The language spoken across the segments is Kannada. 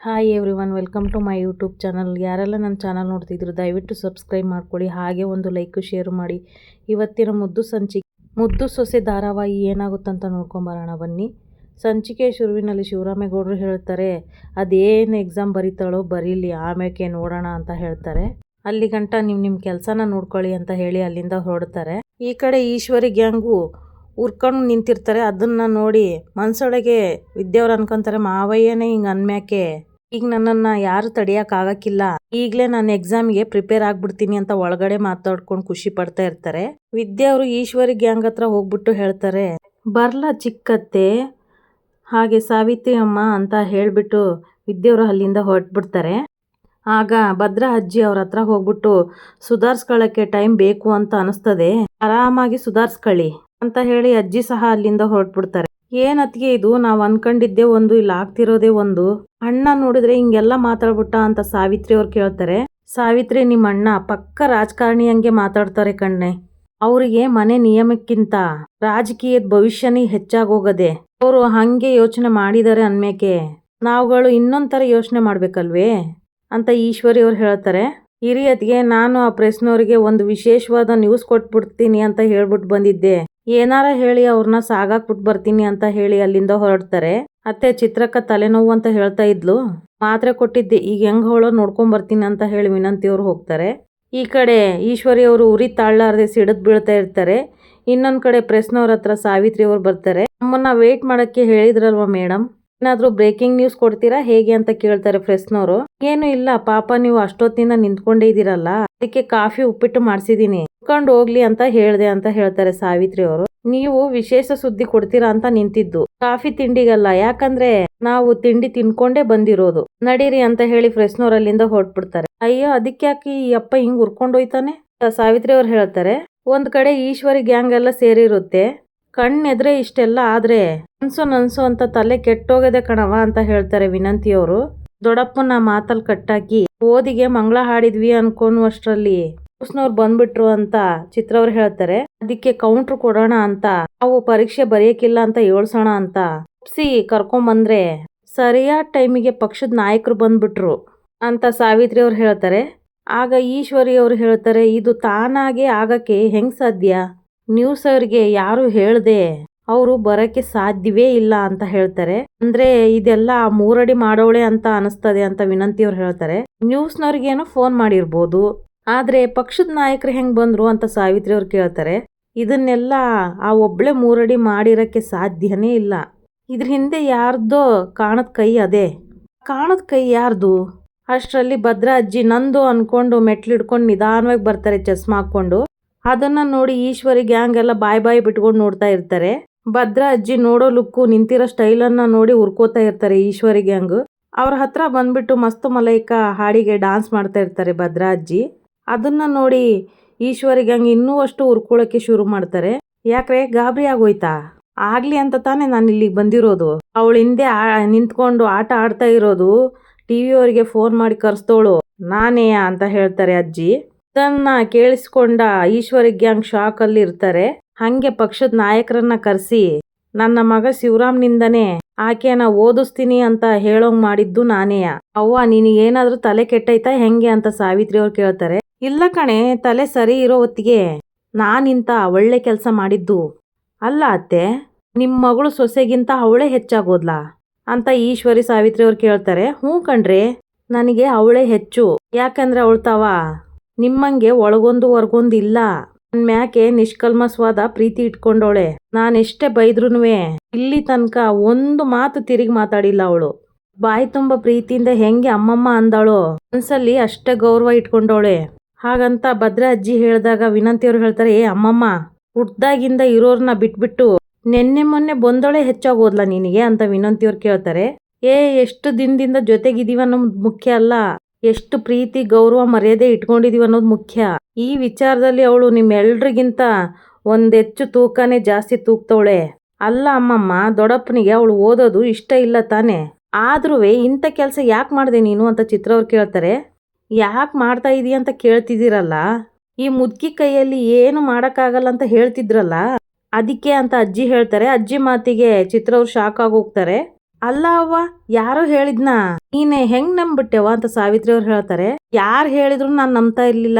Hi everyone welcome to my YouTube channel ಯಾರೆಲ್ಲ ನನ್ನ ಚಾನಲ್ ನೋಡ್ತಿದ್ರು, ದಯವಿಟ್ಟು ಸಬ್ಸ್ಕ್ರೈಬ್ ಮಾಡ್ಕೊಳ್ಳಿ, ಹಾಗೆ ಒಂದು ಲೈಕು ಶೇರ್ ಮಾಡಿ. ಇವತ್ತಿನ ಮುದ್ದು ಸಂಚಿಕೆ, ಮುದ್ದು ಸೊಸೆ ಧಾರಾವಾಹಿ ಏನಾಗುತ್ತಂತ ನೋಡ್ಕೊಂಬರೋಣ ಬನ್ನಿ. ಸಂಚಿಕೆ ಶುರುವಿನಲ್ಲಿ ಶಿವರಾಮೇಗೌಡರು ಹೇಳ್ತಾರೆ, ಅದೇನು ಎಕ್ಸಾಮ್ ಬರೀತಾಳೋ ಬರೀಲಿ ಆಮೇಲೆ ನೋಡೋಣ ಅಂತ ಹೇಳ್ತಾರೆ. ಅಲ್ಲಿ ಗಂಟ ನೀವು ನಿಮ್ಮ ಕೆಲಸನ ನೋಡ್ಕೊಳ್ಳಿ ಅಂತ ಹೇಳಿ ಅಲ್ಲಿಂದ ಹೊರಡ್ತಾರೆ. ಈ ಕಡೆ ಈಶ್ವರಿ ಗ್ಯಾಂಗು ಉರ್ಕೊಂಡು ನಿಂತಿರ್ತಾರೆ. ಅದನ್ನು ನೋಡಿ ಮನಸೊಳಗೆ ವಿದ್ಯವ್ರು ಅನ್ಕೊಂತಾರೆ, ಮಾವಯ್ಯನೇ ಹಿಂಗೆ ಅನ್ಮ್ಯಾಕೆ? ಈಗ ನನ್ನನ್ನ ಯಾರು ತಡಿಯೋಕ್ಕಾಗಕ್ಕಿಲ್ಲ ಈಗಲೇ ನಾನು ಎಕ್ಸಾಮ್ಗೆ ಪ್ರಿಪೇರ್ ಆಗ್ಬಿಡ್ತೀನಿ ಅಂತ ಒಳಗಡೆ ಮಾತಾಡ್ಕೊಂಡು ಖುಷಿ ಪಡ್ತಾ ಇರ್ತಾರೆ. ವಿದ್ಯಾ ಅವರು ಈಶ್ವರಿ ಗ್ಯಾಂಗ್ ಹತ್ರ ಹೋಗ್ಬಿಟ್ಟು ಹೇಳ್ತಾರೆ, ಬರ್ಲ ಚಿಕ್ಕತ್ತೆ, ಹಾಗೆ ಸಾವಿತ್ರಿ ಅಮ್ಮ ಅಂತ ಹೇಳ್ಬಿಟ್ಟು ವಿದ್ಯೆಯವರು ಅಲ್ಲಿಂದ ಹೊರಟ್ಬಿಡ್ತಾರೆ. ಆಗ ಭದ್ರ ಅಜ್ಜಿ ಅವ್ರ ಹತ್ರ ಹೋಗ್ಬಿಟ್ಟು ಸುಧಾರಿಸ್ಕೊಳ್ಳೋಕ್ಕೆ ಟೈಮ್ ಬೇಕು ಅಂತ ಅನಿಸ್ತದೆ. ಆರಾಮಾಗಿ ಸುಧಾರಿಸ್ಕೊಳ್ಳಿ ಅಂತ ಹೇಳಿ ಅಜ್ಜಿ ಸಹ ಅಲ್ಲಿಂದ ಹೊರಟ್ಬಿಡ್ತಾರೆ. ಏನ್ ಇದು? ನಾವು ಅನ್ಕೊಂಡಿದ್ದೆ ಒಂದು, ಇಲ್ಲಿ ಆಗ್ತಿರೋದೇ ಒಂದು. ಅಣ್ಣ ನೋಡಿದ್ರೆ ಹಿಂಗೆಲ್ಲ ಮಾತಾಡ್ಬಿಟ್ಟ ಅಂತ ಸಾವಿತ್ರಿ ಅವ್ರು ಕೇಳ್ತಾರೆ. ಸಾವಿತ್ರಿ ನಿಮ್ಮ ಅಣ್ಣ ಪಕ್ಕ ರಾಜಕಾರಣಿ ಹಂಗೆ ಮಾತಾಡ್ತಾರೆ ಕಣ್ಣೆ. ಅವರಿಗೆ ಮನೆ ನಿಯಮಕ್ಕಿಂತ ರಾಜಕೀಯದ ಭವಿಷ್ಯನೇ ಹೆಚ್ಚಾಗೋಗದೆ. ಅವರು ಹಂಗೆ ಯೋಚನೆ ಮಾಡಿದ್ದಾರೆ ಅನ್ಮೇಕೆ? ನಾವುಗಳು ಇನ್ನೊಂಥರ ಯೋಚನೆ ಮಾಡ್ಬೇಕಲ್ವೇ? ಅಂತ ಈಶ್ವರಿ ಅವ್ರು ಹೇಳ್ತಾರೆ. ಹಿರಿಯತ್ಗೆ ನಾನು ಆ ಪ್ರೆಸ್ನವರಿಗೆ ಒಂದು ವಿಶೇಷವಾದ ನ್ಯೂಸ್ ಕೊಟ್ಬಿಡ್ತೀನಿ ಅಂತ ಹೇಳ್ಬಿಟ್ಟು ಬಂದಿದ್ದೆ. ಏನಾರ ಹೇಳಿ ಅವ್ರನ್ನ ಸಾಗಾಕ್ ಬಿಟ್ ಬರ್ತೀನಿ ಅಂತ ಹೇಳಿ ಅಲ್ಲಿಂದ ಹೊರಡ್ತಾರೆ. ಅತ್ತೆ ಚಿತ್ರಕ್ಕ ತಲೆನೋವು ಅಂತ ಹೇಳ್ತಾ ಇದ್ಲು. ಮಾತ್ರೆ ಕೊಟ್ಟಿದ್ದೆ, ಈಗ ಹೆಂಗ್ ಹೋಳೋ ನೋಡ್ಕೊಂಡ್ ಬರ್ತೀನಿ ಅಂತ ಹೇಳಿ ವಿನಂತಿ ಅವ್ರು ಹೋಗ್ತಾರೆ. ಈ ಕಡೆ ಈಶ್ವರಿ ಅವರು ಉರಿ ತಾಳ್ಲಾರದೆ ಸಿಡದ್ ಬೀಳ್ತಾ ಇರ್ತಾರೆ. ಇನ್ನೊಂದ್ ಕಡೆ ಪ್ರೆಸ್ನವ್ರ ಹತ್ರ ಸಾವಿತ್ರಿ ಅವ್ರು ಬರ್ತಾರೆ. ನಮ್ಮನ್ನ ವೇಟ್ ಮಾಡಕ್ಕೆ ಹೇಳಿದ್ರಲ್ವಾ ಮೇಡಮ್ ಏನಾದ್ರೂ ಬ್ರೇಕಿಂಗ್ ನ್ಯೂಸ್ ಕೊಡ್ತೀರಾ, ಹೇಗೆ ಅಂತ ಕೇಳ್ತಾರೆ ಪ್ರೆಸ್ನವರು ಏನು ಇಲ್ಲ, ಪಾಪ ನೀವು ಅಷ್ಟೊತ್ತಿಂದ ನಿಂತ್ಕೊಂಡೇ ಇದೀರಲ್ಲ ಅದಕ್ಕೆ ಕಾಫಿ ಉಪ್ಪಿಟ್ಟು ಮಾಡ್ಸಿದೀನಿ ಕುತ್ಕೊಂಡು ಹೋಗ್ಲಿ ಅಂತ ಹೇಳ್ದೆ ಅಂತ ಹೇಳ್ತಾರೆ ಸಾವಿತ್ರಿ ಅವರು. ನೀವು ವಿಶೇಷ ಸುದ್ದಿ ಕೊಡ್ತೀರಾ ಅಂತ ನಿಂತಿದ್ದು. ಕಾಫಿ ತಿಂಡಿಗಲ್ಲ, ಯಾಕಂದ್ರೆ ನಾವು ತಿಂಡಿ ತಿನ್ಕೊಂಡೇ ಬಂದಿರೋದು. ನಡೀರಿ ಅಂತ ಹೇಳಿ ಫ್ರೆಶ್ನೋರ್ ಅಲ್ಲಿಂದ ಹೊರಟ್ಬಿಡ್ತಾರೆ. ಅಯ್ಯೋ ಯಾಕೆ ಈ ಅಪ್ಪ ಹಿಂಗ್ ಉರ್ಕೊಂಡೋಯ್ತಾನೆ ಸಾವಿತ್ರಿ ಅವ್ರು ಹೇಳ್ತಾರೆ. ಒಂದ್ ಕಡೆ ಈಶ್ವರಿ ಗ್ಯಾಂಗ್ ಎಲ್ಲ ಸೇರಿರುತ್ತೆ. ಕಣ್ಣೆದ್ರೆ ಇಷ್ಟೆಲ್ಲ ಆದ್ರೆ ನನ್ಸು ನನ್ಸು ಅಂತ ತಲೆ ಕೆಟ್ಟೋಗದೆ ಕಣವ ಅಂತ ಹೇಳ್ತಾರೆ ವಿನಂತಿ ಅವರು. ದೊಡ್ಡಪ್ಪನ ಮಾತಲ್ ಕಟ್ಟಾಕಿ, ಓದಿಗೆ ಮಂಗಳ ಹಾಡಿದ್ವಿ ಅನ್ಕೊನುವಷ್ಟ್ರಲ್ಲಿ. ನ್ಯೂಸ್ನವ್ರು ಬಂದ್ಬಿಟ್ರು ಅಂತ ಚಿತ್ರವ್ರು ಹೇಳ್ತಾರೆ. ಅದಕ್ಕೆ ಕೌಂಟ್ರ್ ಕೊಡೋಣ ಅಂತ. ನಾವು ಪರೀಕ್ಷೆ ಬರೆಯಕ್ಕಿಲ್ಲ ಅಂತ ಹೇಳ್ಸೋಣ ಅಂತ. ಸಿ ಕರ್ಕೊಂಬಂದ್ರೆ ಸರಿಯಾದ ಟೈಮಿಗೆ ಪಕ್ಷದ ನಾಯಕರು ಬಂದ್ಬಿಟ್ರು ಅಂತ ಸಾವಿತ್ರಿ ಅವ್ರು ಹೇಳ್ತಾರೆ. ಆಗ ಈಶ್ವರಿ ಅವ್ರು ಹೇಳ್ತಾರೆ, ಇದು ತಾನಾಗೆ ಆಗಕ್ಕೆ ಹೆಂಗ್ ಸಾಧ್ಯ? ನ್ಯೂಸ್ ಅವ್ರಿಗೆ ಯಾರು ಹೇಳ್ದೆ ಅವರು ಬರಕ್ಕೆ ಸಾಧ್ಯವೇ ಇಲ್ಲ ಅಂತ ಹೇಳ್ತಾರೆ. ಅಂದ್ರೆ ಇದೆಲ್ಲ ಮೂರಡಿ ಮಾಡೋಳೆ ಅಂತ ಅನಿಸ್ತದೆ ಅಂತ ವಿನಂತಿ ಅವ್ರು ಹೇಳ್ತಾರೆ. ನ್ಯೂಸ್ನವ್ರಿಗೇನೋ ಫೋನ್ ಮಾಡಿರ್ಬೋದು. ಆದ್ರೆ ಪಕ್ಷದ ನಾಯಕರು ಹೆಂಗ್ ಬಂದ್ರು ಅಂತ ಸಾವಿತ್ರಿ ಅವ್ರು ಕೇಳ್ತಾರೆ. ಇದನ್ನೆಲ್ಲ ಆ ಒಬ್ಳೆ ಮೂರಡಿ ಮಾಡಿರೋಕ್ಕೆ ಸಾಧ್ಯನೇ ಇಲ್ಲ. ಇದ್ರ ಹಿಂದೆ ಯಾರ್ದೋ ಕಾಣದ ಕೈ ಅದೇ. ಕಾಣದ ಕೈ ಯಾರ್ದು? ಅಷ್ಟರಲ್ಲಿ ಭದ್ರಾ ಅಜ್ಜಿ ನಂದು ಅನ್ಕೊಂಡು ಮೆಟ್ಲಿಡ್ಕೊಂಡು ನಿಧಾನವಾಗಿ ಬರ್ತಾರೆ ಚಸ್ಮಾ ಹಾಕೊಂಡು ಅದನ್ನ ನೋಡಿ ಈಶ್ವರಿ ಗ್ಯಾಂಗ್ ಎಲ್ಲ ಬಾಯ್ ಬಾಯ್ ಬಿಟ್ಕೊಂಡು ನೋಡ್ತಾ ಇರ್ತಾರೆ. ಭದ್ರಾ ಅಜ್ಜಿ ನೋಡೋ ಲುಕ್ಕು ನಿಂತಿರೋ ಸ್ಟೈಲನ್ನ ನೋಡಿ ಉರ್ಕೋತಾ ಇರ್ತಾರೆ ಈಶ್ವರಿ ಗ್ಯಾಂಗ್. ಅವ್ರ ಹತ್ರ ಬಂದ್ಬಿಟ್ಟು ಮಸ್ತ್ ಮಲೈಕ ಹಾಡಿಗೆ ಡಾನ್ಸ್ ಮಾಡ್ತಾ ಇರ್ತಾರೆ ಭದ್ರಾ ಅಜ್ಜಿ ಅದನ್ನ ನೋಡಿ ಈಶ್ವರಿಗೆ ಹಂಗೆ ಇನ್ನೂ ಅಷ್ಟು ಉರ್ಕೊಳಕ್ಕೆ ಶುರು ಮಾಡ್ತಾರೆ. ಯಾಕ್ರೆ ಗಾಬರಿ ಆಗೋಯ್ತಾ? ಆಗ್ಲಿ ಅಂತ ತಾನೇ ನಾನು ಇಲ್ಲಿಗೆ ಬಂದಿರೋದು. ಅವಳ ಹಿಂದೆ ನಿಂತ್ಕೊಂಡು ಆಟ ಆಡ್ತಾ ಇರೋದು. ಟಿವಿ ಅವರಿಗೆ ಫೋನ್ ಮಾಡಿ ಕರೆಸ್ತೋಳು ನಾನೇ ಅಂತ ಹೇಳ್ತಾರೆ ಅಜ್ಜಿ. ತನ್ನ ಕೇಳಿಸ್ಕೊಂಡ ಈಶ್ವರಿಗೆ ಹಂಗೆ ಶಾಕ್ ಅಲ್ಲಿ ಇರ್ತಾರೆ. ಹಂಗೆ ಪಕ್ಷದ ನಾಯಕರನ್ನ ಕರೆಸಿ, ನನ್ನ ಮಗ ಶಿವರಾಮ್ನಿಂದನೇ ಆಕೆನ ಓದಿಸ್ತೀನಿ ಅಂತ ಹೇಳೋಂಗ್ ಮಾಡಿದ್ದು ನಾನೇ ಅವ್ವ, ನಿನಗೇನಾದ್ರೂ ತಲೆ ಕೆಟ್ಟೈತಾ? ಹೆಂಗೆ? ಅಂತ ಸಾವಿತ್ರಿ ಅವ್ರು ಕೇಳ್ತಾರೆ. ಇಲ್ಲ ಕಣೆ, ತಲೆ ಸರಿ ಇರೋ ಹೊತ್ತಿಗೆ ನಾನಿಂತ ಒಳ್ಳೆ ಕೆಲಸ ಮಾಡಿದ್ದು. ಅಲ್ಲ ಅತ್ತೆ ನಿಮ್ಮ ಮಗಳು ಸೊಸೆಗಿಂತ ಅವಳೇ ಹೆಚ್ಚಾಗೋದ್ಲಾ? ಅಂತ ಈಶ್ವರಿ ಸಾವಿತ್ರಿ ಅವ್ರು ಕೇಳ್ತಾರೆ. ಹ್ಞೂ ಕಣ್ರಿ, ನನಗೆ ಅವಳೇ ಹೆಚ್ಚು. ಯಾಕಂದ್ರೆ ಅವಳ್ತಾವ ನಿಮ್ಮಂಗೆ ಒಳಗೊಂದು ಹೊರಗೊಂದು ಇಲ್ಲ. ನನ್ ಮ್ಯಾಕೆ ನಿಷ್ಕಲ್ಮಸ್ವಾದ ಪ್ರೀತಿ ಇಟ್ಕೊಂಡವಳೆ. ನಾನೆಷ್ಟೇ ಬೈದ್ರುನುವೆ, ಇಲ್ಲಿ ತನಕ ಒಂದು ಮಾತು ತಿರುಗಿ ಮಾತಾಡಿಲ್ಲ ಅವಳು. ಬಾಯಿ ತುಂಬ ಪ್ರೀತಿಯಿಂದ ಹೆಂಗೆ ಅಮ್ಮಮ್ಮ ಅಂದಳು, ಮನ್ಸಲ್ಲಿ ಅಷ್ಟೇ ಗೌರವ ಇಟ್ಕೊಂಡವಳೆ. ಹಾಗಂತ ಭದ್ರ ಅಜ್ಜಿ ಹೇಳಿದಾಗ ವಿನಂತಿಯವ್ರು ಹೇಳ್ತಾರೆ, ಏ ಅಮ್ಮಮ್ಮ, ಹುಟ್ದಾಗಿಂದ ಇರೋರ್ನ ಬಿಟ್ಬಿಟ್ಟು ನೆನ್ನೆ ಮೊನ್ನೆ ಬಂದೋಳೆ ಹೆಚ್ಚಾಗೋದ್ಲ ನಿನಗೆ? ಅಂತ ವಿನಂತಿಯವ್ರು ಕೇಳ್ತಾರೆ. ಏ, ಎಷ್ಟು ದಿನದಿಂದ ಜೊತೆಗಿದೀವಿ ಅನ್ನೋದು ಮುಖ್ಯ ಅಲ್ಲ. ಎಷ್ಟು ಪ್ರೀತಿ, ಗೌರವ, ಮರ್ಯಾದೆ ಇಟ್ಕೊಂಡಿದೀವಿ ಅನ್ನೋದು ಮುಖ್ಯ. ಈ ವಿಚಾರದಲ್ಲಿ ಅವಳು ನಿಮ್ಮೆಲ್ರಿಗಿಂತ ಒಂದೆಚ್ಚು ತೂಕನೇ ಜಾಸ್ತಿ ತೂಕ್ತವಳೆ ಅಲ್ಲ ಅಮ್ಮಮ್ಮ, ದೊಡ್ಡಪ್ಪನಿಗೆ ಅವಳು ಓದೋದು ಇಷ್ಟ ಇಲ್ಲ ತಾನೆ. ಆದ್ರೂ ಇಂಥ ಕೆಲಸ ಯಾಕೆ ಮಾಡಿದೆ ನೀನು? ಅಂತ ಚಿತ್ರವ್ರು ಕೇಳ್ತಾರೆ. ಯಾಕೆ ಮಾಡ್ತಾ ಇದೀಯ ಅಂತ ಕೇಳ್ತಿದ್ದೀರಲ್ಲ? ಈ ಮುದ್ಕಿ ಕೈಯಲ್ಲಿ ಏನು ಮಾಡೋಕ್ಕಾಗಲ್ಲ ಅಂತ ಹೇಳ್ತಿದ್ರಲ್ಲ? ಅದಕ್ಕೆ ಅಂತ ಅಜ್ಜಿ ಹೇಳ್ತಾರೆ. ಅಜ್ಜಿ ಮಾತಿಗೆ ಚಿತ್ರವ್ರು ಶಾಕ್ ಆಗಿ ಹೋಗ್ತಾರೆ. ಅಲ್ಲ ಅವ್ವ, ಯಾರು ಹೇಳಿದ್ನ? ನೀನೆ ಹೆಂಗ್ ನಂಬಿಟ್ಟೆವ ಅಂತ ಸಾವಿತ್ರಿ ಅವ್ರು ಹೇಳ್ತಾರೆ. ಯಾರ್ ಹೇಳಿದ್ರು ನಾನ್ ನಂಬ್ತಾ ಇರ್ಲಿಲ್ಲ.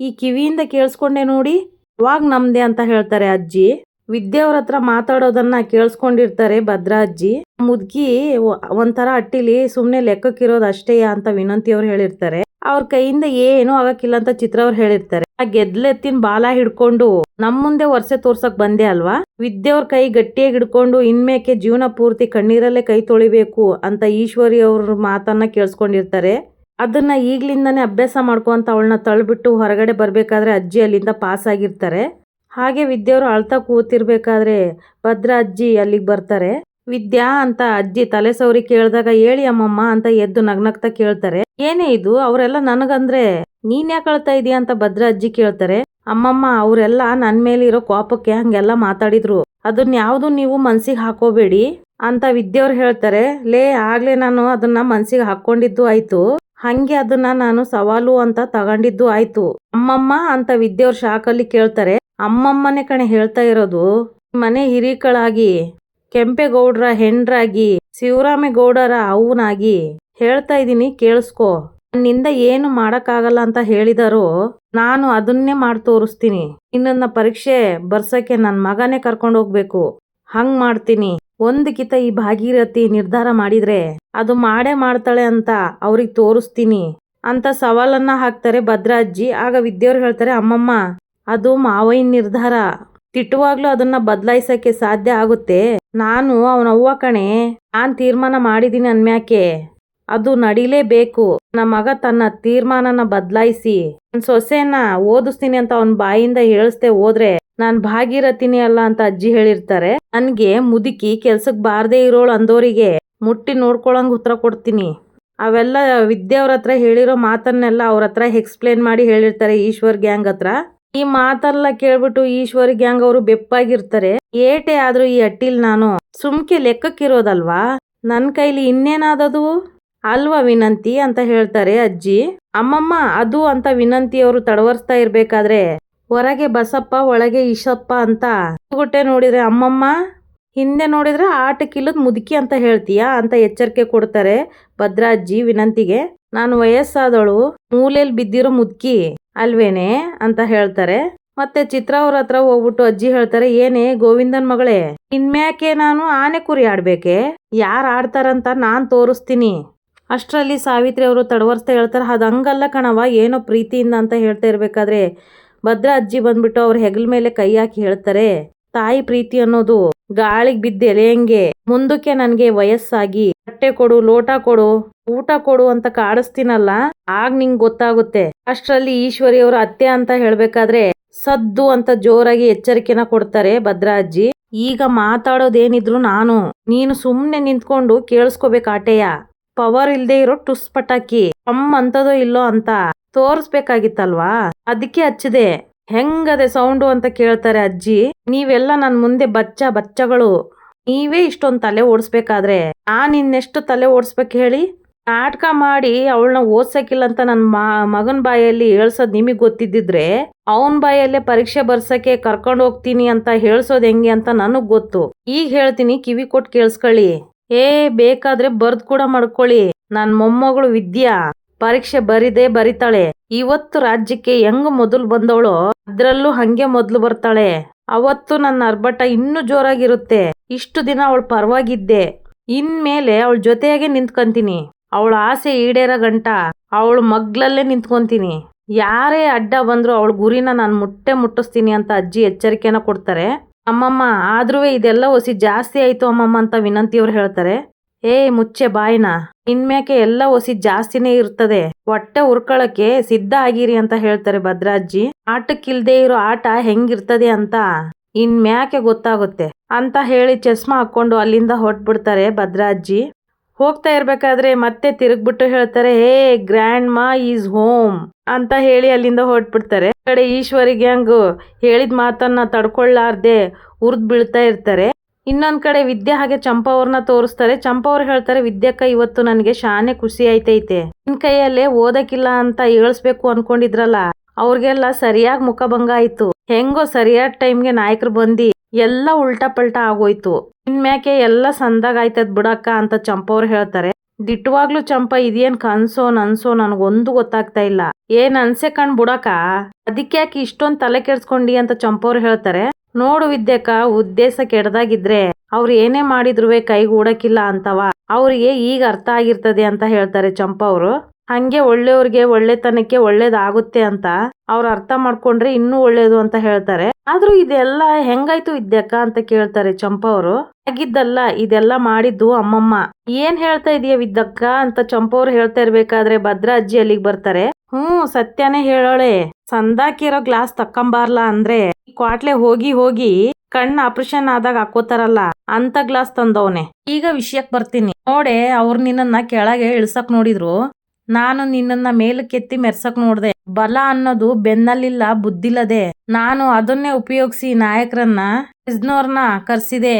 ಈ ಕಿವಿಯಿಂದ ಕೇಳಿಸ್ಕೊಂಡೆ ನೋಡಿ ಅವಾಗ ನಮ್ದೆ ಅಂತ ಹೇಳ್ತಾರೆ ಅಜ್ಜಿ. ವಿದ್ಯೆಯವ್ರ ಹತ್ರ ಮಾತಾಡೋದನ್ನ ಕೇಳಿಸ್ಕೊಂಡಿರ್ತಾರೆ ಭದ್ರಾ ಅಜ್ಜಿ ಮುದ್ಕಿ ಒ- ಒಂಥರ ಅಟ್ಟಿಲಿ ಸುಮ್ನೆ ಲೆಕ್ಕಕ್ಕಿರೋದು ಅಷ್ಟೇ ಅಂತ ವಿನಂತಿ ಅವ್ರು ಹೇಳಿರ್ತಾರೆ. ಅವ್ರ ಕೈಯಿಂದ ಏನು ಆಗಕ್ಕಿಲ್ಲ ಅಂತ ಚಿತ್ರ ಅವ್ರು ಹೇಳಿರ್ತಾರೆ. ಆ ಗೆದ್ಲೆತ್ತಿನ ಬಾಲ ಹಿಡ್ಕೊಂಡು ನಮ್ ಮುಂದೆ ವರ್ಷೆ ತೋರ್ಸಕ್ ಬಂದೆ ಅಲ್ವಾ? ವಿದ್ಯೆಯವ್ರ ಕೈ ಗಟ್ಟಿಯಾಗಿ ಹಿಡ್ಕೊಂಡು ಇನ್ಮೇಕೆ ಜೀವನ ಪೂರ್ತಿ ಕಣ್ಣೀರಲ್ಲೇ ಕೈ ತೊಳಿಬೇಕು ಅಂತ ಈಶ್ವರಿ ಅವ್ರ ಮಾತನ್ನ ಕೇಳಿಸ್ಕೊಂಡಿರ್ತಾರೆ. ಅದನ್ನ ಈಗ್ಲಿಂದಾನೇ ಅಭ್ಯಾಸ ಮಾಡ್ಕೊಂತ ಅವಳನ್ನ ತಳ್ಬಿಟ್ಟು ಹೊರಗಡೆ ಬರ್ಬೇಕಾದ್ರೆ ಅಜ್ಜಿ ಅಲ್ಲಿಂದ ಪಾಸ್ ಆಗಿರ್ತಾರೆ. ಹಾಗೆ ವಿದ್ಯೆಯವರು ಅಳ್ತಾ ಕೂತಿರ್ಬೇಕಾದ್ರೆ ಭದ್ರ ಅಜ್ಜಿ ಅಲ್ಲಿಗೆ ಬರ್ತಾರೆ. ವಿದ್ಯಾ ಅಂತ ಅಜ್ಜಿ ತಲೆ ಸೌರಿ ಕೇಳಿದಾಗ, ಹೇಳಿ ಅಮ್ಮಮ್ಮ ಅಂತ ಎದ್ದು ನಗ್ನಗ್ತಾ ಕೇಳ್ತಾರೆ. ಏನೇ ಇದು, ಅವರೆಲ್ಲ ನನಗಂದ್ರೆ ನೀನ್ ಯಾಕೆ ಇದೀಯ? ಅಂತ ಭದ್ರ ಅಜ್ಜಿ ಕೇಳ್ತಾರೆ. ಅಮ್ಮಮ್ಮ, ಅವರೆಲ್ಲ ನನ್ ಮೇಲೆ ಇರೋ ಕೋಪಕ್ಕೆ ಹಂಗೆಲ್ಲ ಮಾತಾಡಿದ್ರು. ಅದನ್ನ ಯಾವ್ದು ನೀವು ಮನ್ಸಿಗೆ ಹಾಕೋಬೇಡಿ ಅಂತ ವಿದ್ಯೆಯವ್ರು ಹೇಳ್ತಾರೆ. ಲೇ, ಆಗ್ಲೇ ನಾನು ಅದನ್ನ ಮನ್ಸಿಗೆ ಹಾಕೊಂಡಿದ್ದು ಆಯ್ತು. ಹಂಗೆ ಅದನ್ನ ನಾನು ಸವಾಲು ಅಂತ ತಗೊಂಡಿದ್ದು ಆಯ್ತು. ಅಮ್ಮಮ್ಮ ಅಂತ ವಿದ್ಯೆಯವ್ರ ಶಾಕಲ್ಲಿ ಕೇಳ್ತಾರೆ. ಅಮ್ಮಮ್ಮನೆ ಕಣೆ ಹೇಳ್ತಾ ಇರೋದು ಮನೆ ಹಿರೀಕಳಾಗಿ ಕೆಂಪೇಗೌಡ್ರ ಹೆಂಡ್ರಾಗಿ, ಶಿವರಾಮೇಗೌಡರ ಅವನಾಗಿ ಹೇಳ್ತಾ ಇದೀನಿ, ಕೇಳಿಸ್ಕೋ. ನನ್ನಿಂದ ಏನು ಮಾಡಕ್ಕಾಗಲ್ಲ ಅಂತ ಹೇಳಿದರು ನಾನು ಅದನ್ನೇ ಮಾಡಿ ತೋರಿಸ್ತೀನಿ. ಇನ್ನನ್ನ ಪರೀಕ್ಷೆ ಬರ್ಸಕ್ಕೆ ನನ್ನ ಮಗನೇ ಕರ್ಕೊಂಡು ಹೋಗ್ಬೇಕು. ಹಂಗ್ ಮಾಡ್ತೀನಿ. ಒಂದ್ ಕಿತ ಈ ಭಾಗೀರಥಿ ನಿರ್ಧಾರ ಮಾಡಿದ್ರೆ ಅದು ಮಾಡೇ ಮಾಡ್ತಾಳೆ ಅಂತ ಅವ್ರಿಗೆ ತೋರಿಸ್ತೀನಿ. ಅಂತ ಸವಾಲನ್ನ ಹಾಕ್ತಾರೆ ಭದ್ರಾಜ್ಜಿ. ಆಗ ವಿದ್ಯೆಯವ್ರು ಹೇಳ್ತಾರೆ, ಅಮ್ಮಮ್ಮ, ಅದು ಮಾವಯ್ಯ ನಿರ್ಧಾರ. ತಿಟ್ಟುವಾಗ್ಲೂ ಅದನ್ನ ಬದಲಾಯಿಸಕ್ಕೆ ಸಾಧ್ಯ ಆಗುತ್ತೆ. ನಾನು ಅವನವ್ವ ಕಣೆ, ನಾನ್ ತೀರ್ಮಾನ ಮಾಡಿದೀನಿ ಅನ್ಮ್ಯಾಕೆ? ಅದು ನಡಿಲೇಬೇಕು. ನಮ್ಮ ಮಗ ತನ್ನ ತೀರ್ಮಾನನ ಬದಲಾಯಿಸಿ. ನನ್ ಸೊಸೆನ ಓದಿಸ್ತೀನಿ ಅಂತ ಅವನ್ ಬಾಯಿಂದ ಹೇಳಿಸ್ದೆ ಹೋದ್ರೆ ನಾನ್ ಭಾಗಿರತೀನಿ ಅಲ್ಲ ಅಂತ ಅಜ್ಜಿ ಹೇಳಿರ್ತಾರೆ. ನನ್ಗೆ ಮುದುಕಿ ಕೆಲ್ಸಕ್ ಬಾರ್ದೇ ಇರೋಳು ಅಂದೋರಿಗೆ ಮುಟ್ಟಿ ನೋಡ್ಕೊಳಂಗ್ ಉತ್ತರ ಕೊಡ್ತೀನಿ. ಅವೆಲ್ಲ ವಿದ್ಯೆ ಅವ್ರ ಹತ್ರ ಹೇಳಿರೋ ಮಾತನ್ನೆಲ್ಲ ಅವ್ರ ಹತ್ರ ಎಕ್ಸ್ಪ್ಲೇನ್ ಮಾಡಿ ಹೇಳಿರ್ತಾರೆ ಈಶ್ವರ್ ಗ್ಯಾಂಗ್ ಹತ್ರ. ಈ ಮಾತೆಲ್ಲ ಕೇಳ್ಬಿಟ್ಟು ಈಶ್ವರಿ ಗ್ಯಾಂಗ್ ಅವರು ಬೆಪ್ಪಾಗಿರ್ತಾರೆ. ಏಟೆ ಆದ್ರೂ ಈ ಅಟ್ಟಿಲ್ ನಾನು ಸುಮ್ಕೆ ಲೆಕ್ಕಕ್ಕಿರೋದಲ್ವಾ? ನನ್ ಕೈಲಿ ಇನ್ನೇನಾದದು? ಅಲ್ವಾ ವಿನಂತಿ ಅಂತ ಹೇಳ್ತಾರೆ ಅಜ್ಜಿ. ಅಮ್ಮಮ್ಮ, ಅದು ಅಂತ ವಿನಂತಿ ಅವರು ತಡವರ್ಸ್ತಾ ಇರ್ಬೇಕಾದ್ರೆ ಹೊರಗೆ ಬಸಪ್ಪ, ಒಳಗೆ ಇಶಪ್ಪ ಅಂತ ಗುಟ್ಟೆ ನೋಡಿದ್ರೆ ಅಮ್ಮಮ್ಮ, ಹಿಂದೆ ನೋಡಿದ್ರೆ ಆಟಕ್ಕಿಲ್ಲದ್ ಮುದುಕಿ ಅಂತ ಹೇಳ್ತೀಯಾ ಅಂತ ಎಚ್ಚರಿಕೆ ಕೊಡ್ತಾರೆ ಭದ್ರಾಜ್ಜಿ ವಿನಂತಿಗೆ. ನಾನು ವಯಸ್ಸಾದವಳು ಮೂಲೆಯಲ್ಲಿ ಬಿದ್ದಿರೋ ಮುದ್ಕಿ ಅಲ್ವೇನೆ ಅಂತ ಹೇಳ್ತಾರೆ. ಮತ್ತೆ ಚಿತ್ರ ಅವ್ರ ಹತ್ರ ಹೋಗ್ಬಿಟ್ಟು ಅಜ್ಜಿ ಹೇಳ್ತಾರೆ, ಏನೇ ಗೋವಿಂದನ್ ಮಗಳೇ, ಇನ್ಮ್ಯಾಕೆ ನಾನು ಆನೆ ಕುರಿ ಆಡ್ಬೇಕೆ? ಯಾರು ಆಡ್ತಾರಂತ ನಾನ್ ತೋರಿಸ್ತೀನಿ. ಅಷ್ಟರಲ್ಲಿ ಸಾವಿತ್ರಿ ಅವರು ತಡವರ್ಸ್ತಾ ಹೇಳ್ತಾರೆ, ಅದ್ ಹಂಗಲ್ಲ ಕಣವ ಏನೋ ಪ್ರೀತಿಯಿಂದ ಅಂತ ಹೇಳ್ತಾ ಇರ್ಬೇಕಾದ್ರೆ ಭದ್ರ ಅಜ್ಜಿ ಬಂದ್ಬಿಟ್ಟು ಅವ್ರ ಹೆಗಲ ಮೇಲೆ ಕೈ ಹಾಕಿ ಹೇಳ್ತಾರೆ. ತಾಯಿ ಪ್ರೀತಿ ಅನ್ನೋದು ಗಾಳಿಗೆ ಬಿದ್ದ ಎಲೆಯಂಗೆ ಮುಂದಕ್ಕೆ ನನ್ಗೆ ವಯಸ್ಸಾಗಿ ಬಟ್ಟೆ ಕೊಡು, ಲೋಟ ಕೊಡು, ಊಟ ಕೊಡು ಅಂತ ಕಾಡಿಸ್ತೀನಲ್ಲ, ಆಗ ನಿಂಗ್ ಗೊತ್ತಾಗುತ್ತೆ. ಅಷ್ಟ್ರಲ್ಲಿ ಈಶ್ವರಿ ಅವ್ರ ಅತ್ತೆ ಅಂತ ಹೇಳ್ಬೇಕಾದ್ರೆ ಸದ್ದು ಅಂತ ಜೋರಾಗಿ ಎಚ್ಚರಿಕೆನ ಕೊಡ್ತಾರೆ ಭದ್ರಾ ಅಜ್ಜಿ ಈಗ ಮಾತಾಡೋದೇನಿದ್ರು ನಾನು, ನೀನು ಸುಮ್ನೆ ನಿಂತ್ಕೊಂಡು ಕೇಳಿಸ್ಕೋಬೇಕು ಆಟೆಯ. ಪವರ್ ಇಲ್ದೇ ಇರೋ ಟುಸ್ ಪಟಾಕಿ ಅಮ್ಮ ಅಂತದೋ ಇಲ್ಲೋ ಅಂತ ತೋರಿಸ್ಬೇಕಾಗಿತ್ತಲ್ವಾ? ಅದಕ್ಕೆ ಹಚ್ಚಿದೆ. ಹೆಂಗದೆ ಸೌಂಡು ಅಂತ ಕೇಳ್ತಾರೆ ಅಜ್ಜಿ. ನೀವೆಲ್ಲ ನನ್ ಮುಂದೆ ಬಚ್ಚ ಬಚ್ಚಗಳು. ನೀವೇ ಇಷ್ಟೊಂದ್ ತಲೆ ಓಡಿಸ್ಬೇಕಾದ್ರೆ ನಾನ್ ಇನ್ನೆಷ್ಟು ತಲೆ ಓಡಿಸ್ಬೇಕು ಹೇಳಿ? ನಾಟಕ ಮಾಡಿ ಅವಳನ್ನ ಓದ್ಸಕ್ಕಿಲ್ಲ ಅಂತ ನನ್ನ ಮಗನ್ ಬಾಯಲ್ಲಿ ಹೇಳ್ಸೋದ್ ನಿಮಗೆ ಗೊತ್ತಿದ್ದಿದ್ರೆ ಅವನ್ ಬಾಯಲ್ಲೇ ಪರೀಕ್ಷೆ ಬರ್ಸಕ್ಕೆ ಕರ್ಕೊಂಡ್ ಹೋಗ್ತೀನಿ ಅಂತ ಹೇಳ್ಸೋದ್ ಹೆಂಗೆ ಅಂತ ನನಗ್ ಗೊತ್ತು. ಈಗ ಹೇಳ್ತೀನಿ, ಕಿವಿ ಕೊಟ್ಟು ಕೇಳಿಸ್ಕೊಳ್ಳಿ. ಏ, ಬೇಕಾದ್ರೆ ಬರ್ದ್ ಕೂಡ ಮಾಡ್ಕೊಳ್ಳಿ. ನನ್ ಮೊಮ್ಮಗಳು ವಿದ್ಯಾ. ಪರೀಕ್ಷೆ ಬರಿದೇ ಬರಿತಾಳೆ. ಇವತ್ತು ರಾಜ್ಯಕ್ಕೆ ಹೆಂಗ್ ಮೊದಲು ಬಂದವಳು ಅದ್ರಲ್ಲೂ ಹಂಗೆ ಮೊದ್ಲು ಬರ್ತಾಳೆ. ಅವತ್ತು ನನ್ನ ಅರ್ಭಟ ಇನ್ನೂ ಜೋರಾಗಿರುತ್ತೆ. ಇಷ್ಟು ದಿನ ಅವಳು ಪರವಾಗಿದ್ದೆ. ಇನ್ಮೇಲೆ ಅವಳ ಜೊತೆಯಾಗೆ ನಿಂತ್ಕೊಂತೀನಿ. ಅವಳ ಆಸೆ ಈಡೇರ ಗಂಟ ಅವಳ ಮಗ್ಲಲ್ಲೇ ನಿಂತ್ಕೊಂತೀನಿ. ಯಾರೇ ಅಡ್ಡ ಬಂದ್ರು ಅವಳ ಗುರಿನ ನಾನು ಮುಟ್ಟೆ ಮುಟ್ಟಿಸ್ತೀನಿ ಅಂತ ಅಜ್ಜಿ ಎಚ್ಚರಿಕೆನ ಕೊಡ್ತಾರೆ. ಅಮ್ಮಮ್ಮ ಆದ್ರೂ ಇದೆಲ್ಲ ಒಸಿ ಜಾಸ್ತಿ ಆಯ್ತು ಅಮ್ಮಮ್ಮ ಅಂತ ವಿನಂತಿಯವ್ರು ಹೇಳ್ತಾರೆ. ಏಯ್ ಮುಚ್ಚೆ ಬಾಯ್ನ. ಇನ್ಮ್ಯಾಕೆ ಎಲ್ಲ ಒಸಿ ಜಾಸ್ತಿನೇ ಇರ್ತದೆ. ಹೊಟ್ಟೆ ಉರ್ಕೊಳಕ್ಕೆ ಸಿದ್ಧ ಆಗಿರಿ ಅಂತ ಹೇಳ್ತಾರೆ ಭದ್ರಾಜ್ಜಿ. ಆಟಕ್ಕಿಲ್ದೇ ಇರೋ ಆಟ ಹೆಂಗಿರ್ತದೆ ಅಂತ. ಇನ್ಮ್ಯಾಕೆ ಗೊತ್ತಾಗುತ್ತೆ. ಅಂತ ಹೇಳಿ ಚಸ್ಮಾ ಹಾಕೊಂಡು ಅಲ್ಲಿಂದ ಹೊಟ್ಬಿಡ್ತಾರೆ ಭದ್ರಾಜ್ಜಿ. ಹೋಗ್ತಾ ಇರ್ಬೇಕಾದ್ರೆ ಮತ್ತೆ ತಿರುಗ್ಬಿಟ್ಟು ಹೇಳ್ತಾರೆ, hey grandma is home ಅಂತ ಹೇಳಿ ಅಲ್ಲಿಂದ ಹೊಟ್ಬಿಡ್ತಾರೆ ಕಡೆ ಈಶ್ವರಿ ಗ್ಯಾಂಗ್ ಹೇಳಿದ ಮಾತನ್ನ ತಡ್ಕೊಳ್ಳಾರ್ದೆ ಉರ್ದ್ ಬೀಳ್ತಾ ಇರ್ತಾರೆ. ಇನ್ನೊಂದ್ ಕಡೆ ವಿದ್ಯೆ ಹಾಗೆ ಚಂಪಾ ಅವ್ರನ್ನ ತೋರಿಸ್ತಾರೆ. ಚಂಪಾ ಅವ್ರು ಹೇಳ್ತಾರೆ, ವಿದ್ಯಕ್ಕ, ಇವತ್ತು ನನಗೆ ಶಾನೆ ಖುಷಿ ಆಯ್ತೈತೆ. ನಿನ್ ಕೈಯಲ್ಲೇ ಓದಕ್ಕಿಲ್ಲ ಅಂತ ಏಳ್ಸ್ಬೇಕು ಅನ್ಕೊಂಡಿದ್ರಲ್ಲ, ಅವ್ರಿಗೆಲ್ಲ ಸರಿಯಾಗಿ ಮುಖಭಂಗ ಆಯ್ತು. ಹೆಂಗೋ ಸರಿಯಾದ ಟೈಮ್ಗೆ ನಾಯಕರು ಬಂದಿ, ಎಲ್ಲ ಉಲ್ಟಾ ಪಲ್ಟಾ ಆಗೋಯ್ತು ಇನ್ಮ್ಯಾಕೆ ಎಲ್ಲ ಸಂದಾಗ ಆಯ್ತದ್ ಬಿಡಕ್ಕ ಅಂತ ಚಂಪವ್ರು ಹೇಳ್ತಾರೆ. ದಿಟ್ಟವಾಗ್ಲೂ ಚಂಪ, ಇದೇನ್ ಕನ್ಸೋ, ನನ್ಸೋ, ನನಗೊಂದು ಗೊತ್ತಾಗ್ತಾ ಇಲ್ಲ. ಏನ್ ಅನ್ಸೆ ಕಣ್ ಅದಕ್ಕೆ ಯಾಕೆ ಇಷ್ಟೊಂದ್ ತಲೆ ಕೆಡ್ಸ್ಕೊಂಡಿ ಅಂತ ಚಂಪವ್ರು ಹೇಳ್ತಾರೆ. ನೋಡು ವಿದ್ಯಕ್ಕ ಉದ್ದೇಶ ಕೆಡದಾಗಿದ್ರೆ ಅವ್ರು ಏನೇ ಮಾಡಿದ್ರುವೆ ಕೈಗೂಡಕ್ಕಿಲ್ಲ ಅಂತವ. ಅವ್ರಿಗೆ ಈಗ ಅರ್ಥ ಆಗಿರ್ತದೆ ಅಂತ ಹೇಳ್ತಾರೆ ಚಂಪ ಅವರು. ಹಂಗೆ ಒಳ್ಳೆಯವ್ರಿಗೆ ಒಳ್ಳೆತನಕ್ಕೆ ಒಳ್ಳೇದಾಗುತ್ತೆ ಅಂತ ಅವ್ರು ಅರ್ಥ ಮಾಡ್ಕೊಂಡ್ರೆ ಇನ್ನೂ ಒಳ್ಳೇದು ಅಂತ ಹೇಳ್ತಾರೆ. ಆದ್ರೂ ಇದೆಲ್ಲ ಹೆಂಗಾಯ್ತು ವಿದ್ಯಕ್ಕ ಅಂತ ಕೇಳ್ತಾರೆ ಚಂಪ ಅವರು. ಆಗಿದ್ದಲ್ಲ, ಇದೆಲ್ಲ ಮಾಡಿದ್ದು ಅಮ್ಮಮ್ಮ. ಏನ್ ಹೇಳ್ತಾ ಇದೀಯ ವಿದ್ಯಕ್ಕ ಅಂತ ಚಂಪವ್ರು ಹೇಳ್ತಾ ಇರ್ಬೇಕಾದ್ರೆ ಭದ್ರ ಅಜ್ಜಿ ಅಲ್ಲಿಗೆ ಬರ್ತಾರೆ. ಹ್ಮ್, ಸತ್ಯನೇ ಹೇಳೋಳೆ. ಸಂದಾಕಿರೋ ಗ್ಲಾಸ್ ತಕ್ಕಂಬಾರ್ಲ ಅಂದ್ರೆ ಕ್ವಾಟ್ಲೆ ಹೋಗಿ ಹೋಗಿ ಕಣ್ಣು ಆಪರೇಷನ್ ಆದಾಗ ಹಾಕೋತಾರಲ್ಲ, ಅಂತ ಗ್ಲಾಸ್ ತಂದವನೆ. ಈಗ ವಿಷಯಕ್ ಬರ್ತೀನಿ. ನೋಡೆ, ಅವ್ರು ನಿನ್ನನ್ನ ಕೆಳಗೆ ಇಳ್ಸಕ್ ನೋಡಿದ್ರು. ನಾನು ನಿನ್ನನ್ನ ಮೇಲಕ್ಕೆತ್ತಿ ಮೆರ್ಸಕ್ ನೋಡ್ದೆ. ಬಲ ಅನ್ನೋದು ಬೆನ್ನಲ್ಲಿಲ್ಲ, ಬುದ್ಧಿಲ್ಲದೆ. ನಾನು ಅದನ್ನೇ ಉಪಯೋಗಿಸಿ ನಾಯಕರನ್ನ ಇಸ್ನೋರ್ನ ಕರ್ಸಿದೆ.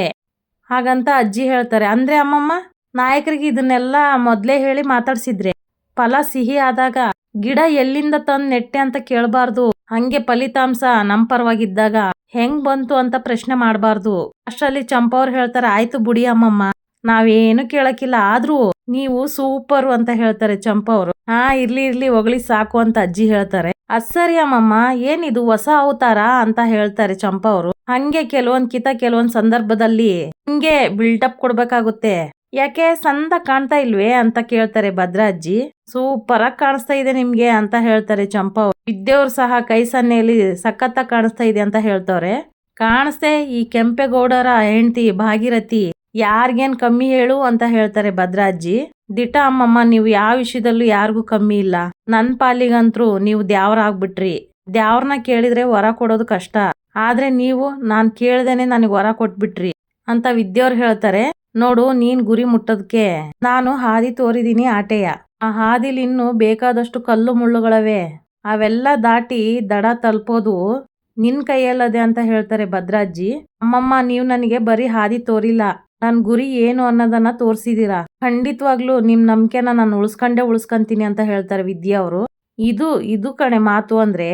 ಹಾಗಂತ ಅಜ್ಜಿ ಹೇಳ್ತಾರೆ. ಅಂದ್ರೆ ಅಮ್ಮಮ್ಮ, ನಾಯಕರಿಗೆ ಇದನ್ನೆಲ್ಲ ಮೊದ್ಲೇ ಹೇಳಿ ಮಾತಾಡ್ಸಿದ್ರೆ, ಫಲ ಸಿಹಿ ಆದಾಗ, ಗಿಡ ಎಲ್ಲಿಂದ ತಂದ್ ನೆಟ್ಟೆ ಅಂತ ಕೇಳಬಾರ್ದು. ಹಂಗೆ ಫಲಿತಾಂಶ ನಮ್ ಪರವಾಗಿದ್ದಾಗ ಹೆಂಗ್ ಬಂತು ಅಂತ ಪ್ರಶ್ನೆ ಮಾಡಬಾರ್ದು. ಅಷ್ಟರಲ್ಲಿ ಚಂಪವ್ರು ಹೇಳ್ತಾರೆ, ಆಯ್ತು ಬುಡಿ ಅಮ್ಮಮ್ಮ, ನಾವೇನು ಕೇಳಕ್ಕಿಲ್ಲ, ಆದ್ರೂ ನೀವು ಸೂಪರ್ ಅಂತ ಹೇಳ್ತಾರೆ ಚಂಪಾ ಅವರು. ಹಾ, ಇರ್ಲಿ ಇರ್ಲಿ, ಹೊಗಳಿ ಸಾಕು ಅಂತ ಅಜ್ಜಿ ಹೇಳ್ತಾರೆ. ಅದ್ ಅಮ್ಮಮ್ಮ, ಏನಿದು ಹೊಸ ಅವತಾರ ಅಂತ ಹೇಳ್ತಾರೆ ಚಂಪಾ ಅವರು. ಹಂಗೆ ಕೆಲವೊಂದ್ ಕಿತ, ಕೆಲವೊಂದ್ ಸಂದರ್ಭದಲ್ಲಿ ಹಿಂಗೆ ಬಿಲ್ಡಪ್ ಕೊಡ್ಬೇಕಾಗುತ್ತೆ. ಯಾಕೆ ಸಂದ ಕಾಣ್ತಾ ಇಲ್ವೇ ಅಂತ ಕೇಳ್ತಾರೆ ಭದ್ರಾಜ್ಜಿ. ಸೂಪರ್ ಆಗಿ ಕಾಣಿಸ್ತಾ ಇದೆ ನಿಮ್ಗೆ ಅಂತ ಹೇಳ್ತಾರೆ ಚಂಪಾ ವಿದ್ಯವ್ರು ಸಹ ಕೈ ಸನ್ನೆಯಲ್ಲಿ ಸಖತ್ತಾಗಿ ಕಾಣಿಸ್ತಾ ಇದೆ ಅಂತ ಹೇಳ್ತವ್ರೆ. ಕಾಣಿಸ್ತೆ ಈ ಕೆಂಪೇಗೌಡರ ಹೆಂಡತಿ ಭಾಗೀರಥಿ ಯಾರಿಗೇನ್ ಕಮ್ಮಿ ಹೇಳು ಅಂತ ಹೇಳ್ತಾರೆ ಭದ್ರಾಜ್ಜಿ. ದಿಟ ಅಮ್ಮಮ್ಮ, ನೀವು ಯಾವ ವಿಷಯದಲ್ಲೂ ಯಾರಿಗೂ ಕಮ್ಮಿ ಇಲ್ಲ. ನನ್ ಪಾಲಿಗಂತ್ರು ನೀವು ದ್ಯಾವ್ರ ಆಗ್ಬಿಟ್ರಿ. ದ್ಯಾವ್ರನ್ನ ಕೇಳಿದ್ರೆ ವರ ಕೊಡೋದು ಕಷ್ಟ. ಆದ್ರೆ ನೀವು ನಾನ್ ಕೇಳ್ದೇನೆ ನನಗ್ ವರ ಕೊಟ್ಬಿಟ್ರಿ ಅಂತ ವಿದ್ಯವ್ರು ಹೇಳ್ತಾರೆ. ನೋಡು ನೀನ್ ಗುರಿ ಮುಟ್ಟದ್ಕೆ. ನಾನು ಹಾದಿ ತೋರಿದೀನಿ ಆಟೆಯ. ಆ ಹಾದಿಲಿ ಇನ್ನು ಬೇಕಾದಷ್ಟು ಕಲ್ಲು ಮುಳ್ಳುಗಳವೆ. ಅವೆಲ್ಲ ದಾಟಿ ದಡ ತಲುಪೋದು ನಿನ್ ಕೈಯಲ್ಲದೆ ಅಂತ ಹೇಳ್ತಾರೆ ಭದ್ರಾಜ್ಜಿ. ಅಮ್ಮಮ್ಮ, ನೀವ್ ನನಗೆ ಬರೀ ಹಾದಿ ತೋರಿಲ್ಲ. ನನ್ ಗುರಿ ಏನು ಅನ್ನೋದನ್ನ ತೋರಿಸಿದೀರಾ. ಖಂಡಿತವಾಗ್ಲೂ ನಿಮ್ ನಂಬಿಕೆನ ನಾನು ಉಳ್ಸ್ಕೊಂಡೆ ಉಳಿಸ್ಕೊಂತೀನಿ ಅಂತ ಹೇಳ್ತಾರೆ ವಿದ್ಯಾ ಅವರು. ಇದು ಇದು ಕಣೆ ಮಾತು ಅಂದ್ರೆ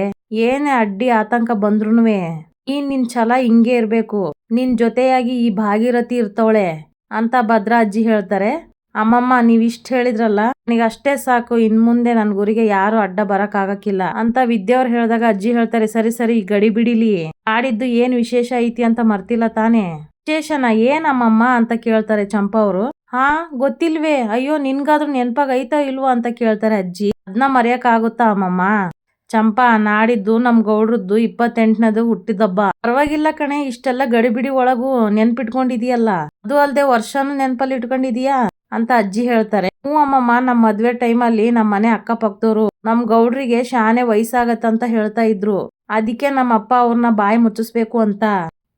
ಏನೇ ಅಡ್ಡಿ ಆತಂಕ ಬಂದ್ರುನುವೆ. ನೀನ್ ನಿನ್ ಛಲ ಹಿಂಗೆ ಇರ್ಬೇಕು. ನಿನ್ ಜೊತೆಯಾಗಿ ಈ ಭಾಗೀರಥಿ ಇರ್ತವಳೆ. ಅಂತ ಭದ್ರಾ ಅಜ್ಜಿ ಹೇಳ್ತಾರೆ. ಅಮ್ಮಮ್ಮ ನೀವ್ ಇಷ್ಟ ಹೇಳಿದ್ರಲ್ಲ ನನಗೆ ಅಷ್ಟೇ ಸಾಕು ಇನ್ ಮುಂದೆ ನನ್ ಗುರಿಗೆ ಯಾರು ಅಡ್ಡ ಬರಕ್ ಆಗಕ್ಕಿಲ್ಲ ಅಂತ ವಿದ್ಯವ್ರು ಹೇಳಿದಾಗ ಅಜ್ಜಿ ಹೇಳ್ತಾರೆ, ಸರಿ ಸರಿ ಗಡಿ ಬಿಡಿಲಿ. ಆಡಿದ್ದು ಏನ್ ವಿಶೇಷ ಐತಿ ಅಂತ ಮರ್ತಿಲ್ಲ ತಾನೇ? ವಿಶೇಷನ ಅಮ್ಮಮ್ಮ ಅಂತ ಕೇಳ್ತಾರೆ ಚಂಪಾ ಅವರು ಹಾ, ಗೊತ್ತಿಲ್ವೇ? ಅಯ್ಯೋ, ನಿನ್ಗಾದ್ರೂ ನೆನ್ಪಾಗ ಇಲ್ವೋ ಅಂತ ಕೇಳ್ತಾರೆ ಅಜ್ಜಿ. ಅದ್ನ ಮರೆಯಕ್ ಆಗುತ್ತಾ ಅಮ್ಮಮ್ಮ? ಚಂಪಾ, ನಾಡಿದ್ದು ನಮ್ ಗೌಡ್ರದ್ದು ಇಪ್ಪತ್ತೆಂಟನೇದು ಹುಟ್ಟಿದಬ್ಬ. ಪರವಾಗಿಲ್ಲ ಕಣೆ, ಇಷ್ಟೆಲ್ಲ ಗಡಿಬಿಡಿ ಒಳಗೂ ನೆನ್ಪಿಟ್ಕೊಂಡಿದೀಯಲ್ಲ. ಅದು ಅಲ್ಲದೆ ವರ್ಷನೂ ನೆನಪಲ್ಲಿ ಇಟ್ಕೊಂಡಿದೀಯಾ? ಅಂತ ಅಜ್ಜಿ ಹೇಳ್ತಾರೆ. ಹ್ಞೂ ಅಮ್ಮಮ್ಮ, ನಮ್ ಮದ್ವೆ ಟೈಮಲ್ಲಿ ನಮ್ಮ ಮನೆ ಅಕ್ಕಪಕ್ಕದವರು ನಮ್ ಗೌಡ್ರಿಗೆ ಶಾನೆ ವಯಸ್ಸಾಗತ್ತಂತ ಹೇಳ್ತಾ ಇದ್ರು. ಅದಕ್ಕೆ ನಮ್ಮ ಅಪ್ಪ ಅವ್ರನ್ನ ಬಾಯಿ ಮುಚ್ಚಿಸ್ಬೇಕು ಅಂತ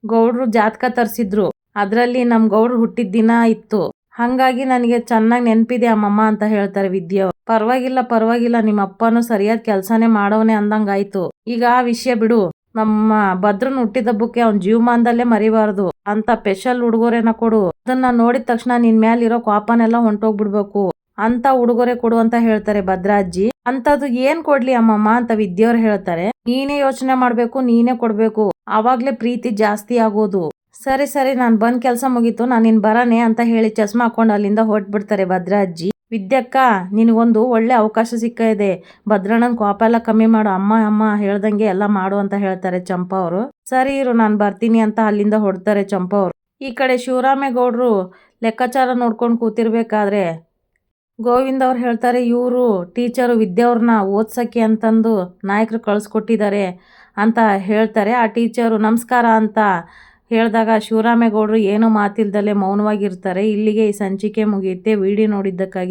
ಗೌಡ್ರು ಜಾತಕ ತರ್ಸಿದ್ರು. ಅದ್ರಲ್ಲಿ ನಮ್ ಗೌಡ್ರು ಹುಟ್ಟಿದ ದಿನ ಇತ್ತು. ಹಂಗಾಗಿ ನನಗೆ ಚೆನ್ನಾಗಿ ನೆನಪಿದೆ ಅಮ್ಮಮ್ಮ ಅಂತ ಹೇಳ್ತಾರೆ ವಿದ್ಯಾ ಪರವಾಗಿಲ್ಲ ಪರವಾಗಿಲ್ಲ ನಿಮ್ಮ ಅಪ್ಪನು ಸರಿಯಾದ ಕೆಲಸನೇ ಮಾಡೋನೆ ಅಂದಂಗಾಯ್ತು. ಈಗ ಆ ವಿಷಯ ಬಿಡು. ನಮ್ಮ ಭದ್ರನ್ ಹುಟ್ಟಿದಬ್ಬಕ್ಕೆ ಅವ್ನ ಜೀವಮಾನದಲ್ಲೇ ಮರಿಬಾರ್ದು. ಅಂತ ಸ್ಪೆಷಲ್ ಉಡುಗೊರೆನ ಕೊಡು. ಅದನ್ನ ನೋಡಿದ ತಕ್ಷಣ ನಿನ್ ಮ್ಯಾಲಿರೋ ಕೋಪನೆಲ್ಲ ಹೊಂಟೋಗ್ಬಿಡ್ಬೇಕು. ಅಂತ ಉಡುಗೊರೆ ಕೊಡು ಅಂತ ಹೇಳ್ತಾರೆ ಭದ್ರಾಜ್ಜಿ. ಅಂತದು ಏನ್ ಕೊಡ್ಲಿ ಅಮ್ಮಮ್ಮ ಅಂತ ವಿದ್ಯವ್ರು ಹೇಳ್ತಾರೆ. ನೀನೇ ಯೋಚನೆ ಮಾಡ್ಬೇಕು, ನೀನೇ ಕೊಡ್ಬೇಕು. ಅವಾಗ್ಲೇ ಪ್ರೀತಿ ಜಾಸ್ತಿ ಆಗೋದು. ಸರಿ ಸರಿ, ನಾನ್ ಬಂದ್ ಕೆಲ್ಸ ಮುಗೀತು, ನಾನ್ ನಿನ್ ಬರಾನೆ ಅಂತ ಹೇಳಿ ಚಸ್ಮಾ ಹಾಕೊಂಡು ಅಲ್ಲಿಂದ ಹೊಟ್ಬಿಡ್ತಾರೆ ಭದ್ರಾಜ್ಜಿ. ವಿದ್ಯಕ್ಕ, ನಿನಗೊಂದು ಒಳ್ಳೆ ಅವಕಾಶ ಸಿಕ್ಕ ಇದೆ ಭದ್ರಣ್ಣನ ಕೋಪ ಎಲ್ಲ ಕಮ್ಮಿ ಮಾಡು. ಅಮ್ಮ ಅಮ್ಮ ಹೇಳ್ದಂಗೆ ಎಲ್ಲ ಮಾಡು ಅಂತ ಹೇಳ್ತಾರೆ ಚಂಪಾ ಅವರು. ಸರಿ ಇರು, ನಾನು ಬರ್ತೀನಿ ಅಂತ ಅಲ್ಲಿಂದ ಹೊಡ್ತಾರೆ ಚಂಪಾ ಅವರು. ಈ ಕಡೆ ಶಿವರಾಮೇಗೌಡರು ಲೆಕ್ಕಾಚಾರ ನೋಡ್ಕೊಂಡು ಕೂತಿರ್ಬೇಕಾದ್ರೆ ಗೋವಿಂದ ಅವ್ರು ಹೇಳ್ತಾರೆ, ಇವರು, ಟೀಚರು ವಿದ್ಯಾವ್ರನ್ನ ಓದ್ಸಕ್ಕೆ ಅಂತಂದು ನಾಯಕರು ಕಳಿಸ್ಕೊಟ್ಟಿದ್ದಾರೆ ಅಂತ ಹೇಳ್ತಾರೆ. ಆ ಟೀಚರು ನಮಸ್ಕಾರ ಅಂತ ಹೇಳಿದಾಗ ಶಿವರಾಮೇಗೌಡರು ಏನೂ ಮಾತಿಲ್ದಲೆ ಮೌನವಾಗಿರ್ತಾರೆ. ಇಲ್ಲಿಗೆ ಈ ಸಂಚಿಕೆ ಮುಗಿಯುತ್ತೆ. ವಿಡಿಯೋ ನೋಡಿದ್ದಕ್ಕಾಗಿ